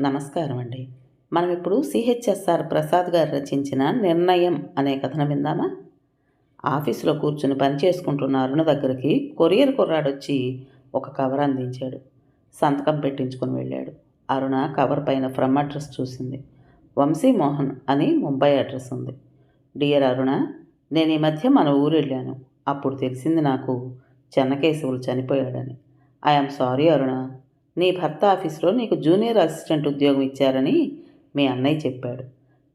నమస్కారం అండి మనం ఇప్పుడు సిహెచ్ఎస్ఆర్ ప్రసాద్ గారు రచించిన నిర్ణయం అనే కథను విందామా? ఆఫీసులో కూర్చుని పని చేసుకుంటున్న అరుణ దగ్గరికి కొరియర్ కుర్రాడొచ్చి ఒక కవర్ అందించాడు. సంతకం పెట్టించుకొని వెళ్ళాడు. అరుణ కవర్ పైన ఫ్రమ్ అడ్రస్ చూసింది. వంశీ మోహన్ అని ముంబై అడ్రస్ ఉంది. డియర్ అరుణ నేను ఈ మధ్య మన ఊరు వెళ్ళాను. అప్పుడు తెలిసింది నాకు చెన్నకేశవులు చనిపోయాడని. ఐఎమ్ సారీ అరుణ నీ భర్త ఆఫీస్లో నీకు జూనియర్ అసిస్టెంట్ ఉద్యోగం ఇచ్చారని మీ అన్నయ్య చెప్పాడు.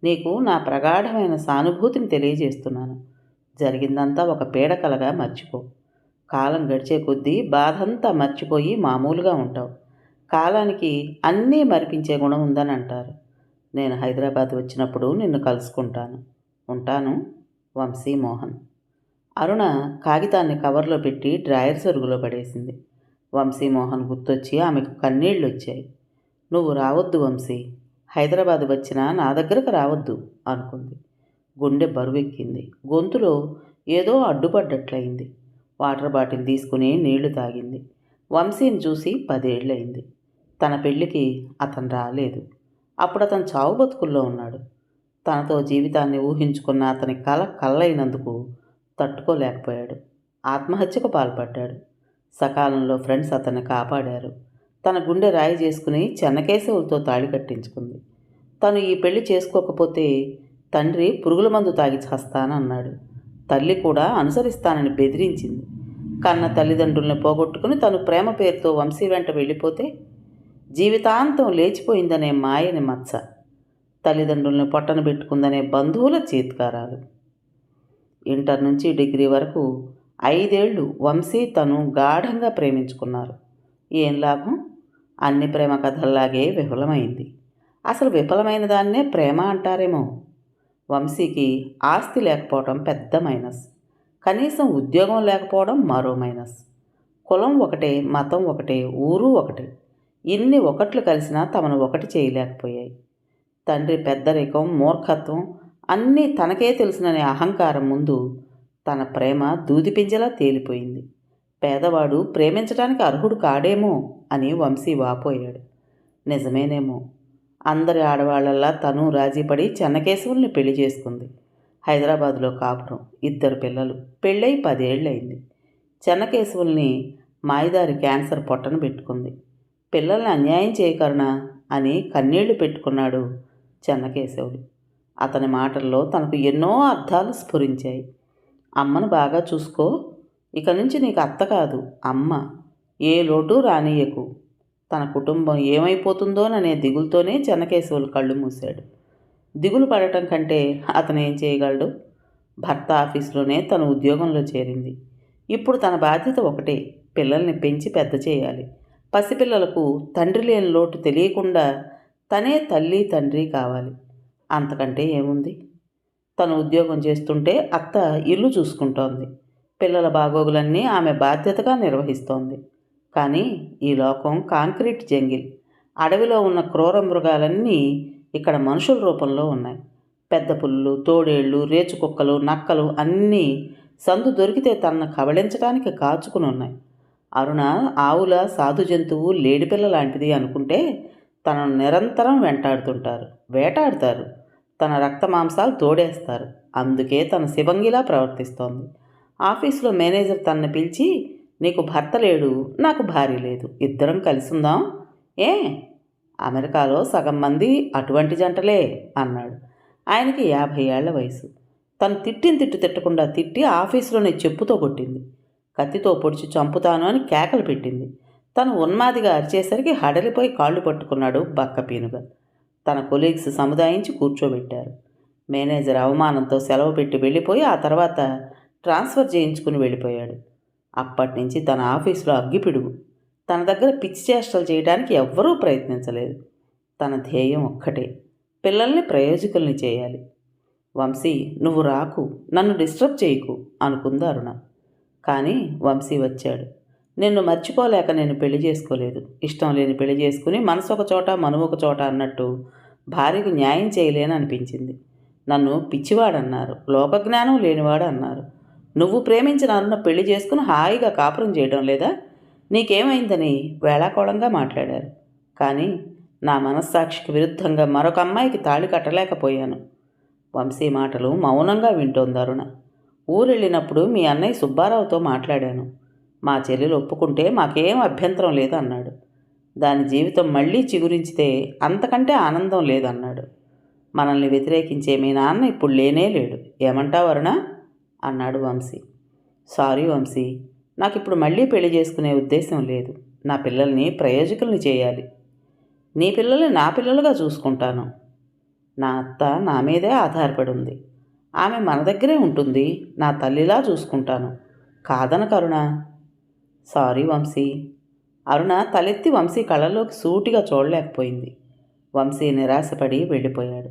నీకు నా ప్రగాఢమైన సానుభూతిని తెలియజేస్తున్నాను. జరిగిందంతా ఒక పీడకలగా మర్చిపో. కాలం గడిచే కొద్దీ బాధంతా మర్చిపోయి మామూలుగా ఉంటావు. కాలానికి అన్నీ మరిపించే గుణం ఉందని అంటారు. నేను హైదరాబాద్ వచ్చినప్పుడు నిన్ను కలుసుకుంటాను. ఉంటాను వంశీ మోహన్. అరుణ కాగితాన్ని కవర్లో పెట్టి డ్రాయర్ సరుగులో పడేసింది. వంశీమోహన్ గుర్తొచ్చి ఆమెకు కన్నీళ్ళు వచ్చాయి నువ్వు రావద్దు వంశీ. హైదరాబాద్ వచ్చినా నా దగ్గరకు రావద్దు అనుకుంది. గుండె బరువెక్కింది. గొంతులో ఏదో అడ్డుపడ్డట్లయింది. వాటర్ బాటిల్ తీసుకుని నీళ్ళు తాగింది. వంశీని చూసి పదేళ్ళయింది తన పెళ్ళికి అతను రాలేదు. అప్పుడు అతను చావు బతుకుల్లో ఉన్నాడు. తనతో జీవితాన్ని ఊహించుకున్న అతని కల కళ్ళైనందుకు తట్టుకోలేకపోయాడు. ఆత్మహత్యకు పాల్పడ్డాడు. సకాలంలో ఫ్రెండ్స్ అతన్ని కాపాడారు. తన గుండె రాయి చేసుకుని చెన్నకేశవులతో తాళి కట్టించుకుంది. తను ఈ పెళ్ళి చేసుకోకపోతే తండ్రి పురుగుల మందు తాగి చస్తానన్నాడు. తల్లి కూడా అనుసరిస్తానని బెదిరించింది. కన్న తల్లిదండ్రుల్ని పోగొట్టుకుని తను ప్రేమ పేరుతో వంశీ వెంట వెళ్ళిపోతే జీవితాంతం లేచిపోయిందనే మాయని మచ్చ తల్లిదండ్రుల్ని పొట్టన పెట్టుకుందనే బంధువుల చేత్కారాలు. ఇంటర్ నుంచి డిగ్రీ వరకు ఐదేళ్ళు వంశీ తను గాఢంగా ప్రేమించుకున్నారు. ఏం లాభం? అన్ని ప్రేమ కథల్లాగే విఫలమైంది. అసలు విఫలమైన దాన్నే ప్రేమ అంటారేమో? వంశీకి ఆస్తి లేకపోవడం పెద్ద మైనస్. కనీసం ఉద్యోగం లేకపోవడం మరో మైనస్. కులం ఒకటే మతం ఒకటే ఊరు ఒకటే. ఇన్ని ఒకట్లు కలిసినా తమను ఒకటి చేయలేకపోయాయి. తండ్రి పెద్దరికం మూర్ఖత్వం అన్నీ తనకే తెలుసుననే అహంకారం ముందు తన ప్రేమ దూదిపింజలా తేలిపోయింది. పేదవాడు ప్రేమించడానికి అర్హుడు కాడేమో అని వంశీ వాపోయాడు. నిజమేనేమో. అందరి ఆడవాళ్ళల్లా తను రాజీపడి చెన్నకేశవుల్ని పెళ్ళి చేసుకుంది. హైదరాబాదులో కాపురం ఇద్దరు పిల్లలు పెళ్ళై పదేళ్ళయింది. చెన్నకేశవుల్ని మాయదారి క్యాన్సర్ పొట్టను పెట్టుకుంది. పిల్లల్ని అన్యాయం చేయకరుణా అని కన్నీళ్ళు పెట్టుకున్నాడు చెన్నకేశవులు అతని మాటల్లో తనకు ఎన్నో అర్థాలు స్ఫురించాయి. అమ్మను బాగా చూసుకో. ఇక నుంచి నీకు అత్త కాదు అమ్మ. ఏ లోటు రానియకు తన కుటుంబం ఏమైపోతుందోననే దిగులుతోనే చెన్నకేశవులు కళ్ళు మూశాడు. దిగులు పడటం కంటే అతను ఏం చేయగలడు? భర్త ఆఫీసులోనే తన ఉద్యోగంలో చేరింది. ఇప్పుడు తన బాధ్యత ఒకటే పిల్లల్ని పెంచి పెద్ద చేయాలి. పసిపిల్లలకు తండ్రి లేని లోటు తెలియకుండా తనే తల్లి తండ్రి కావాలి. అంతకంటే ఏముంది? తను ఉద్యోగం చేస్తుంటే అత్త ఇల్లు చూసుకుంటోంది. పిల్లల బాగోగులన్నీ ఆమె బాధ్యతగా నిర్వహిస్తోంది. కానీ ఈ లోకం కాంక్రీట్ జంగిల్. అడవిలో ఉన్న క్రూర మృగాలన్నీ ఇక్కడ మనుషుల రూపంలో ఉన్నాయి. పెద్ద పుల్లు తోడేళ్ళు రేచు కుక్కలు నక్కలు అన్నీ సందు దొరికితే తనను కబళించడానికి కాచుకుని ఉన్నాయి. అరుణ ఆవుల సాధు జంతువు లేడిపిల్ల లాంటిది అనుకుంటే తనను నిరంతరం వెంటాడుతుంటారు వేటాడతారు. తన రక్త మాంసాలు తోడేస్తారు. అందుకే తన శివంగిలా ప్రవర్తిస్తోంది. ఆఫీసులో మేనేజర్ తనని పిలిచి నీకు భర్త లేడు నాకు భార్య లేదు ఇద్దరం కలిసి ఉందాం ఏ? అమెరికాలో సగం మంది అటువంటి జంటలే అన్నాడు. ఆయనకి యాభై ఏళ్ళ వయసు. తను తిట్టిన తిట్టు తిట్టకుండా తిట్టి ఆఫీసులోనే చెప్పుతో కొట్టింది. కత్తితో పొడిచి చంపుతాను అని కేకలు పెట్టింది. తను ఉన్మాదిగా అరిచేసరికి హడలిపోయి కాళ్ళు పట్టుకున్నాడు బక్క పీనుగా తన కొలీగ్స్ సముదాయించి కూర్చోబెట్టారు. మేనేజర్ అవమానంతో సెలవు పెట్టి వెళ్ళిపోయి ఆ తర్వాత ట్రాన్స్ఫర్ చేయించుకుని వెళ్ళిపోయాడు. అప్పటి నుంచి తన ఆఫీసులో అగ్గిపిడుగు. తన దగ్గర పిచ్చి చేష్టలు చేయడానికి ఎవ్వరూ ప్రయత్నించలేదు. తన ధ్యేయం ఒక్కటే పిల్లల్ని ప్రయోజకుల్ని చేయాలి. వంశీ నువ్వు రాకు నన్ను డిస్టర్బ్ చేయకు అనుకుంది అరుణ. కానీ వంశీ వచ్చాడు. నిన్ను మర్చిపోలేక నేను పెళ్ళి చేసుకోలేదు. ఇష్టం లేని పెళ్ళి చేసుకుని మనసు ఒక చోట మనువు ఒక చోట అన్నట్టు భార్యకు న్యాయం చేయలేని అనిపించింది. నన్ను పిచ్చివాడన్నారు. లోకజ్ఞానం లేనివాడు అన్నారు నువ్వు ప్రేమించిన అన్న పెళ్ళి చేసుకుని హాయిగా కాపురం చేయడం లేదా? నీకేమైందని వేళాకోళంగా మాట్లాడారు. కానీ నా మనస్సాక్షికి విరుద్ధంగా మరొక అమ్మాయికి తాళి కట్టలేకపోయాను. వంశీ మాటలు మౌనంగా వింటోందరుణ ఊరెళ్ళినప్పుడు మీ అన్నయ్య సుబ్బారావుతో మాట్లాడాను. మా చెల్లెలు ఒప్పుకుంటే మాకేం అభ్యంతరం లేదు అన్నాడు దాని జీవితం మళ్ళీ చిగురించితే అంతకంటే ఆనందం లేదన్నాడు. మనల్ని వ్యతిరేకించే మీ నాన్న ఇప్పుడు లేనే లేడు. ఏమంటావు అరుణ? అన్నాడు వంశీ. సారీ వంశీ నాకు ఇప్పుడు మళ్ళీ పెళ్ళి చేసుకునే ఉద్దేశం లేదు. నా పిల్లల్ని ప్రయోజకుల్ని చేయాలి. నీ పిల్లల్ని నా పిల్లలుగా చూసుకుంటాను. నా అత్త నా మీదే ఆధారపడి ఉంది ఆమె మన దగ్గరే ఉంటుంది. నా తల్లిలా చూసుకుంటాను. కాదన కరుణ సారీ వంశీ. అరుణ తలెత్తి వంశీ కళ్ళలోకి సూటిగా చూడలేకపోయింది. వంశీ నిరాశపడి వెళ్ళిపోయాడు.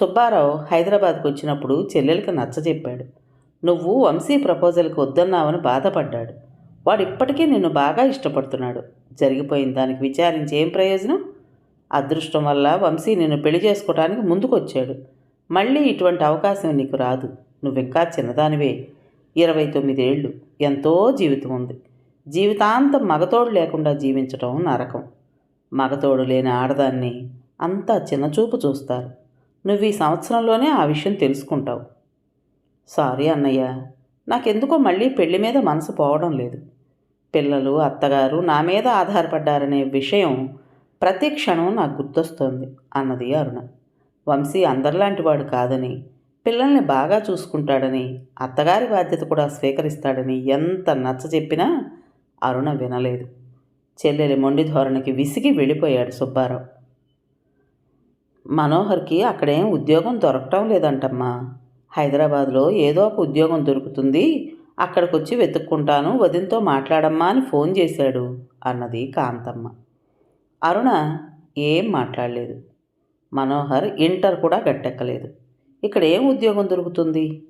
సుబ్బారావు హైదరాబాద్కు వచ్చినప్పుడు చెల్లెలకి నచ్చజెప్పాడు నువ్వు వంశీ ప్రపోజల్కి వద్దన్నావని బాధపడ్డాడు. వాడిప్పటికీ నిన్ను బాగా ఇష్టపడుతున్నాడు. జరిగిపోయిన దానికి విచారించి ఏం ప్రయోజనం? అదృష్టం వల్ల వంశీ నిన్ను పెళ్ళి చేసుకోవడానికి ముందుకొచ్చాడు. మళ్ళీ ఇటువంటి అవకాశం నీకు రాదు. నువ్వింకా చిన్నదానివే. ఇరవై తొమ్మిదేళ్ళు ఎంతో జీవితం ఉంది. జీవితాంతం మగతోడు లేకుండా జీవించటం నరకం. మగతోడు లేని ఆడదాన్ని అంతా చిన్నచూపు చూస్తారు. నువ్వు ఈ సంవత్సరంలోనే ఆ విషయం తెలుసుకుంటావు. సారీ అన్నయ్య నాకెందుకో మళ్ళీ పెళ్ళి మీద మనసు పోవడం లేదు. పిల్లలు అత్తగారు నా మీద ఆధారపడ్డారనే విషయం ప్రతి క్షణం నాకు గుర్తొస్తోంది అన్నది అరుణ. వంశీ అందరిలాంటి వాడు కాదని పిల్లల్ని బాగా చూసుకుంటాడని అత్తగారి బాధ్యత కూడా స్వీకరిస్తాడని ఎంత నచ్చ చెప్పినా అరుణ వినలేదు. చెల్లెలి మొండి ధోరణికి విసిగి వెళ్ళిపోయాడు సుబ్బారావు. మనోహర్కి అక్కడేం ఉద్యోగం దొరకటం లేదంటమ్మా. హైదరాబాద్లో ఏదో ఒక ఉద్యోగం దొరుకుతుంది. అక్కడికొచ్చి వెతుక్కుంటాను వదినతో మాట్లాడమ్మా అని ఫోన్ చేశాడు అన్నది కాంతమ్మ. అరుణ ఏం మాట్లాడలేదు. మనోహర్ ఇంటర్ కూడా గట్టెక్కలేదు. ఇక్కడ ఏం ఉద్యోగం దొరుకుతుంది?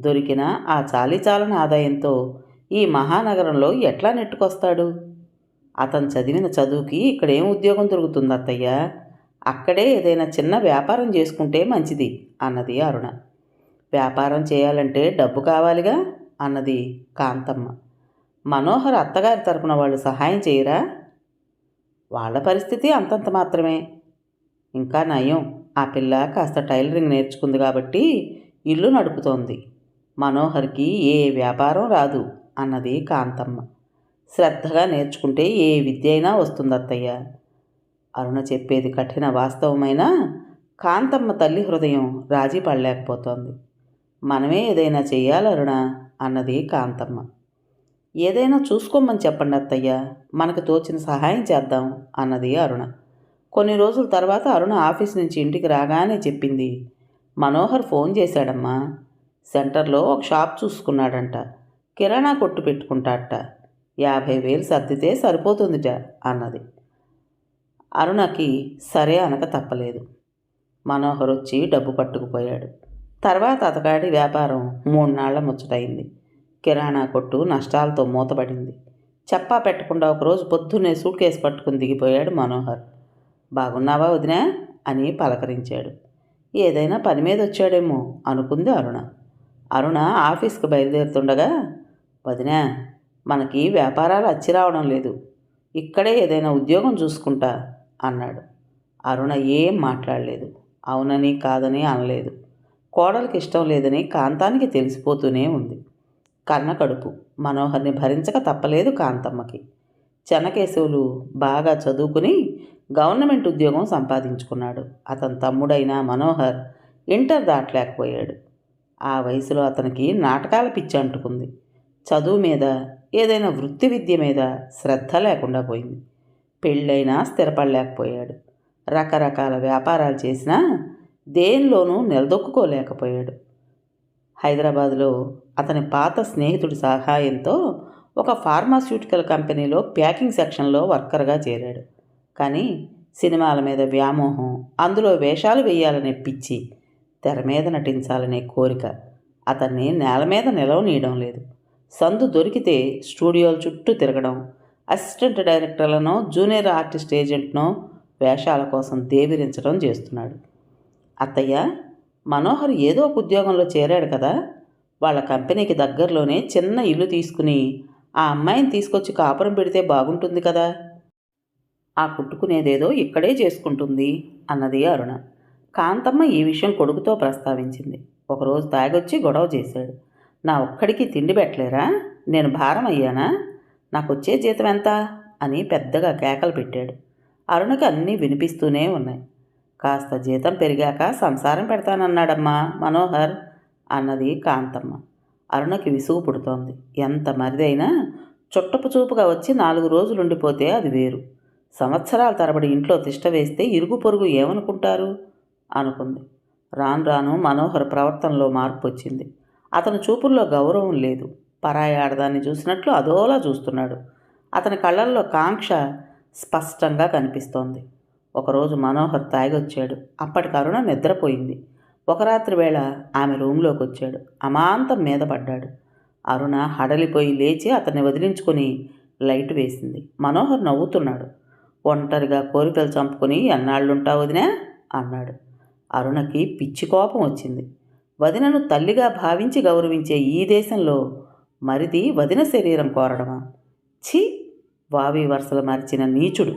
దొరికిన ఆ చాలీచాలని ఆదాయంతో ఈ మహానగరంలో ఎట్లా నెట్టుకొస్తాడు? అతను చదివిన చదువుకి ఇక్కడ ఏం ఉద్యోగం దొరుకుతుంది అత్తయ్య? అక్కడే ఏదైనా చిన్న వ్యాపారం చేసుకుంటే మంచిది అన్నది అరుణ. వ్యాపారం చేయాలంటే డబ్బు కావాలిగా? అన్నది కాంతమ్మ. మనోహర్ అత్తగారి తరపున వాళ్ళు సహాయం చేయరా? వాళ్ళ పరిస్థితి అంతంత మాత్రమే. ఇంకా నయం. ఆ పిల్ల కాస్త టైలరింగ్ నేర్చుకుంది కాబట్టి ఇల్లు నడుపుతోంది. మనోహర్కి ఏ వ్యాపారం రాదు. అన్నది కాంతమ్మ. శ్రద్ధగా నేర్చుకుంటే ఏ విద్య అయినా వస్తుంది అత్తయ్య అరుణ చెప్పేది కఠిన వాస్తవమైన కాంతమ్మ తల్లి హృదయం రాజీ పడలేకపోతోంది. మనమే ఏదైనా చెయ్యాలి అరుణ అన్నది కాంతమ్మ. ఏదైనా చూసుకోమని చెప్పండి అత్తయ్య మనకు తోచిన సహాయం చేద్దాం అన్నది అరుణ. కొన్ని రోజుల తర్వాత అరుణ ఆఫీస్ నుంచి ఇంటికి రాగానే చెప్పింది మనోహర్ ఫోన్ చేశాడమ్మా. సెంటర్లో ఒక షాప్ చూసుకున్నాడంట. కిరాణా కొట్టు పెట్టుకుంటాట. యాభై వేలు సర్దితే సరిపోతుందిట అన్నది. అరుణకి సరే అనక తప్పలేదు. మనోహర్ వచ్చి డబ్బు పట్టుకుపోయాడు. తర్వాత అతగాడి వ్యాపారం మూడు నాళ్ళ ముచ్చటైంది. కిరాణా కొట్టు నష్టాలతో మూతపడింది. చెప్పా పెట్టకుండా ఒకరోజు పొద్దున్నే సూట్ కేసు పట్టుకుని దిగిపోయాడు మనోహర్. బాగున్నావా వదినా? అని పలకరించాడు. ఏదైనా పని మీద వచ్చాడేమో అనుకుంది అరుణ. అరుణ ఆఫీస్కి బయలుదేరుతుండగా వదినా మనకి వ్యాపారాలు అచ్చి రావడం లేదు. ఇక్కడే ఏదైనా ఉద్యోగం చూసుకుంటా అన్నాడు. అరుణ ఏం మాట్లాడలేదు. అవునని కాదని అనలేదు. కోడలికి ఇష్టం లేదని కాంతానికి తెలిసిపోతూనే ఉంది. కన్న కడుపు. మనోహర్ని భరించక తప్పలేదు కాంతమ్మకి. చెనకేశవులు బాగా చదువుకుని గవర్నమెంట్ ఉద్యోగం సంపాదించుకున్నాడు. అతని తమ్ముడైన మనోహర్ ఇంటర్ దాటలేకపోయాడు. ఆ వయసులో అతనికి నాటకాల పిచ్చి అంటుకుంది. చదువు మీద ఏదైనా వృత్తి విద్య మీద శ్రద్ధ లేకుండా పోయింది. పెళ్ళైనా స్థిరపడలేకపోయాడు. రకరకాల వ్యాపారాలు చేసినా దేనిలోనూ నిలదొక్కుకోలేకపోయాడు. హైదరాబాదులో అతని పాత స్నేహితుడి సహాయంతో ఒక ఫార్మాస్యూటికల్ కంపెనీలో ప్యాకింగ్ సెక్షన్లో వర్కర్గా చేరాడు. కానీ సినిమాల మీద వ్యామోహం అందులో వేషాలు వేయాలనే పిచ్చి తెర మీద నటించాలనే కోరిక అతన్ని నేల మీద నిలవనీయడం లేదు. సందు దొరికితే స్టూడియోల చుట్టూ తిరగడం అసిస్టెంట్ డైరెక్టర్లను జూనియర్ ఆర్టిస్ట్ ఏజెంట్నో వేషాల కోసం దేవిరించడం చేస్తున్నాడు. అత్తయ్య మనోహర్ ఏదో ఒక ఉద్యోగంలో చేరాడు కదా వాళ్ళ కంపెనీకి దగ్గరలోనే చిన్న ఇల్లు తీసుకుని ఆ అమ్మాయిని తీసుకొచ్చి కాపురం పెడితే బాగుంటుంది కదా. ఆ కుట్టుకునేదేదో ఇక్కడే చేసుకుంటుంది అన్నది అరుణ. కాంతమ్మ ఈ విషయం కొడుకుతో ప్రస్తావించింది. ఒకరోజు తాగొచ్చి గొడవ చేశాడు. నా ఒక్కడికి తిండి పెట్టలేరా? నేను భారం అయ్యానా నాకు వచ్చే జీతం ఎంత అని పెద్దగా కేకలు పెట్టాడు. అరుణకి అన్నీ వినిపిస్తూనే ఉన్నాయి. కాస్త జీతం పెరిగాక సంసారం పెడతానన్నాడమ్మా మనోహర్ అన్నది కాంతమ్మ. అరుణకి విసుగు పుడుతోంది. ఎంత మరిదైనా చుట్టపు చూపుగా వచ్చి నాలుగు రోజులు ఉండిపోతే అది వేరు. సంవత్సరాల తరబడి ఇంట్లో తిష్ట వేస్తే ఇరుగు పొరుగు ఏమనుకుంటారు? అనుకుంది. రాను రాను మనోహర్ ప్రవర్తనలో మార్పు వచ్చింది. అతని చూపుల్లో గౌరవం లేదు. పరాయి ఆడదాన్ని చూసినట్లు అదోలా చూస్తున్నాడు. అతని కళ్ళల్లో కాంక్ష స్పష్టంగా కనిపిస్తోంది. ఒకరోజు మనోహర్ తాగొచ్చాడు అప్పటికి అరుణ నిద్రపోయింది. ఒక రాత్రి వేళ ఆమె రూంలోకి వచ్చాడు అమాంతం మీద పడ్డాడు. అరుణ హడలిపోయి లేచి అతన్ని వదిలించుకొని లైట్ వేసింది. మనోహర్ నవ్వుతున్నాడు. ఒంటరిగా కోరికలు చంపుకొని ఎన్నాళ్ళుంటావు వదినా? అన్నాడు. అరుణకి పిచ్చి కోపం వచ్చింది. వదినను తల్లిగా భావించి గౌరవించే ఈ దేశంలో మరిది వదిన శరీరం కోరడమా? ఛీ! వావి వరుసలు మరిచిన నీచుడు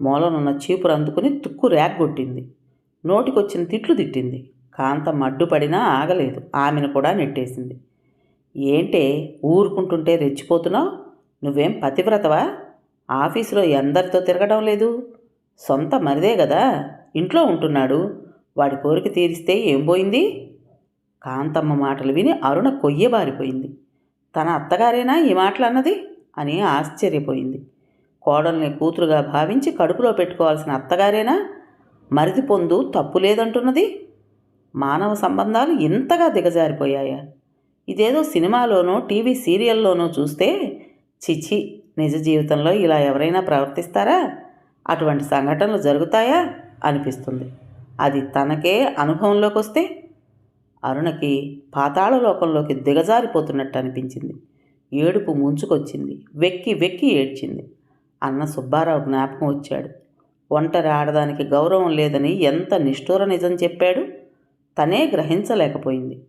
మూలనున్న చీపురు అందుకుని తుక్కు రేగ్గొట్టింది. నోటికొచ్చిన తిట్లు తిట్టింది. కాంతం అడ్డుపడినా ఆగలేదు. ఆమెను కూడా నెట్టేసింది. ఏంటే? ఊరుకుంటుంటే రెచ్చిపోతున్నావు? నువ్వేం పతివ్రతవా? ఆఫీసులో ఎందరితో తిరగడం లేదు? సొంత మరిదే కదా ఇంట్లో ఉంటున్నాడు. వాడి కోరిక తీరిస్తే ఏం పోయింది? కాంతమ్మ మాటలు విని అరుణ కొయ్యబారిపోయింది. తన అత్తగారేనా ఈ మాటలు అన్నది అని ఆశ్చర్యపోయింది. కోడల్ని కూతురుగా భావించి కడుపులో పెట్టుకోవాల్సిన అత్తగారేనా? మరిది పొందు తప్పు లేదంటున్నది? మానవ సంబంధాలు ఇంతగా దిగజారిపోయాయా? ఇదేదో సినిమాలోనో టీవీ సీరియల్లోనో చూస్తే చిచి నిజ జీవితంలో ఇలా ఎవరైనా ప్రవర్తిస్తారా? అటువంటి సంఘటనలు జరుగుతాయా? అనిపిస్తుంది. అది తనకే అనుభవంలోకి వస్తే అరుణకి పాతాళ లోకంలోకి దిగజారిపోతున్నట్టు అనిపించింది. ఏడుపు ముంచుకొచ్చింది. వెక్కి వెక్కి ఏడ్చింది. అన్న సుబ్బారావు జ్ఞాపకం వచ్చాడు. ఒంటరి ఆడదానికి గౌరవం లేదని ఎంత నిష్ఠూర నిజం చెప్పాడు? తనే గ్రహించలేకపోయింది.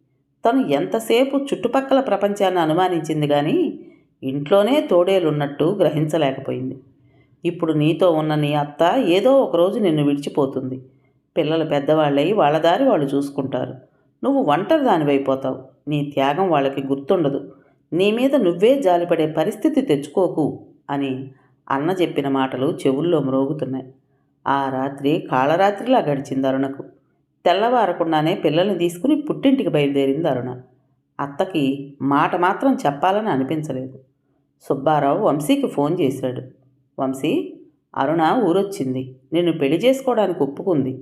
తను ఎంతసేపు చుట్టుపక్కల ప్రపంచాన్ని అనుమానించింది కానీ ఇంట్లోనే తోడేలున్నట్టు గ్రహించలేకపోయింది. ఇప్పుడు నీతో ఉన్న నీ అత్త ఏదో ఒకరోజు నిన్ను విడిచిపోతుంది. పిల్లలు పెద్దవాళ్ళై వాళ్ళ దారి వాళ్ళు చూసుకుంటారు. నువ్వు ఒంటరి దానివైపోతావు నీ త్యాగం వాళ్ళకి గుర్తుండదు. నీ మీద నువ్వే జాలిపడే పరిస్థితి తెచ్చుకోకు అని అన్న చెప్పిన మాటలు చెవుల్లో మ్రోగుతున్నాయి. ఆ రాత్రి కాళరాత్రిలా గడిచింది అరుణకు. తెల్లవారకుండానే పిల్లల్ని తీసుకుని పుట్టింటికి బయలుదేరింది అరుణ. అత్తకి మాట మాత్రం చెప్పాలని అనిపించలేదు. సుబ్బారావు వంశీకి ఫోన్ చేశాడు. వంశీ అరుణ ఊరొచ్చింది. నిన్ను పెళ్ళి చేసుకోవడానికి ఒప్పుకుంది.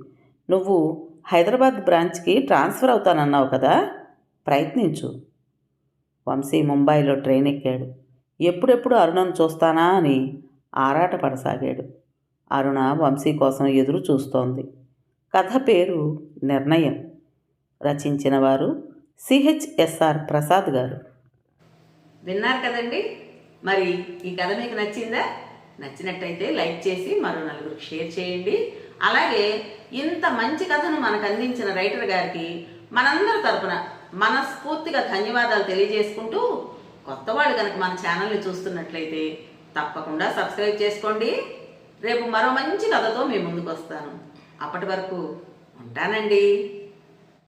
నువ్వు హైదరాబాద్ బ్రాంచ్కి ట్రాన్స్ఫర్ అవుతానన్నావు కదా ప్రయత్నించు. వంశీ ముంబైలో ట్రైన్ ఎక్కాడు ఎప్పుడెప్పుడు అరుణను చూస్తానా అని ఆరాటపడసాగాడు. అరుణ వంశీ కోసం ఎదురు చూస్తోంది. కథ పేరు నిర్ణయం. రచించిన వారు సిహెచ్ఎస్ఆర్ ప్రసాద్ గారు. విన్నారు కదండి? మరి ఈ కథ మీకు నచ్చిందా? నచ్చినట్టయితే లైక్ చేసి మరో నలుగురికి షేర్ చేయండి. అలాగే ఇంత మంచి కథను మనకు అందించిన రైటర్ గారికి మనందరి తరపున మనస్ఫూర్తిగా ధన్యవాదాలు తెలియజేసుకుంటూ కొత్త వాళ్ళు కనుక మన ఛానల్ని చూస్తున్నట్లయితే తప్పకుండా సబ్స్క్రైబ్ చేసుకోండి. రేపు మరో మంచి కథతో మీ ముందుకు వస్తాను అప్పటి వరకు ఉంటానండి.